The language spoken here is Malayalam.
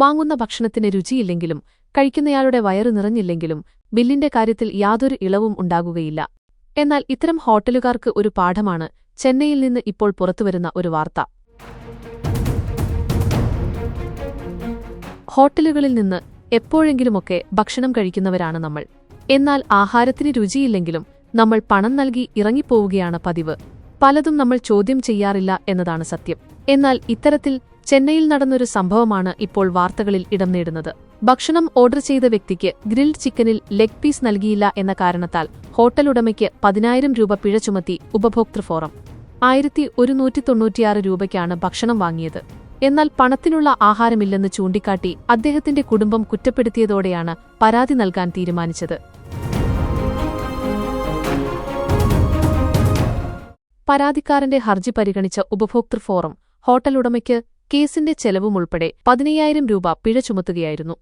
വാങ്ങുന്ന ഭക്ഷണത്തിന് രുചിയില്ലെങ്കിലും കഴിക്കുന്നയാളുടെ വയറു നിറഞ്ഞില്ലെങ്കിലും ബില്ലിന്റെ കാര്യത്തിൽ യാതൊരു ഇളവും ഉണ്ടാകുകയില്ല. എന്നാൽ ഇത്തരം ഹോട്ടലുകാർക്ക് ഒരു പാഠമാണ് ചെന്നൈയിൽ നിന്ന് ഇപ്പോൾ പുറത്തുവരുന്ന ഒരു വാർത്ത. ഹോട്ടലുകളിൽ നിന്ന് എപ്പോഴെങ്കിലുമൊക്കെ ഭക്ഷണം കഴിക്കുന്നവരാണ് നമ്മൾ. എന്നാൽ ആഹാരത്തിന് രുചിയില്ലെങ്കിലും നമ്മൾ പണം നൽകി ഇറങ്ങിപ്പോവുകയാണ് പതിവ്. പലതും നമ്മൾ ചോദ്യം ചെയ്യാറില്ല എന്നതാണ് സത്യം. എന്നാൽ ഇത്തരത്തിൽ ചെന്നൈയിൽ നടന്നൊരു സംഭവമാണ് ഇപ്പോൾ വാർത്തകളിൽ ഇടം നേടുന്നത്. ഭക്ഷണം ഓർഡർ ചെയ്ത വ്യക്തിക്ക് ഗ്രിൽഡ് ചിക്കനിൽ ലെഗ് പീസ് നൽകിയില്ല എന്ന കാരണത്താൽ ഹോട്ടൽ ഉടമയ്ക്ക് പതിനായിരം രൂപ പിഴ ചുമത്തി ഉപഭോക്തൃ ഫോറം. ആയിരത്തി ഒരുന്നൂറ്റി തൊണ്ണൂറ്റിയാറ് രൂപയ്ക്കാണ് ഭക്ഷണം വാങ്ങിയത്. എന്നാൽ പണത്തിനുള്ള ആഹാരമില്ലെന്ന് ചൂണ്ടിക്കാട്ടി അദ്ദേഹത്തിന്റെ കുടുംബം കുറ്റപ്പെടുത്തിയതോടെയാണ് പരാതി നൽകാൻ തീരുമാനിച്ചത്. പരാതിക്കാരന്റെ ഹർജി പരിഗണിച്ച ഉപഭോക്തൃ ഫോറം ഹോട്ടൽ ഉടമയ്ക്ക് കേസിന്റെ ചെലവുമുൾപ്പെടെ പതിനയ്യായിരം രൂപ പിഴ ചുമത്തുകയായിരുന്നു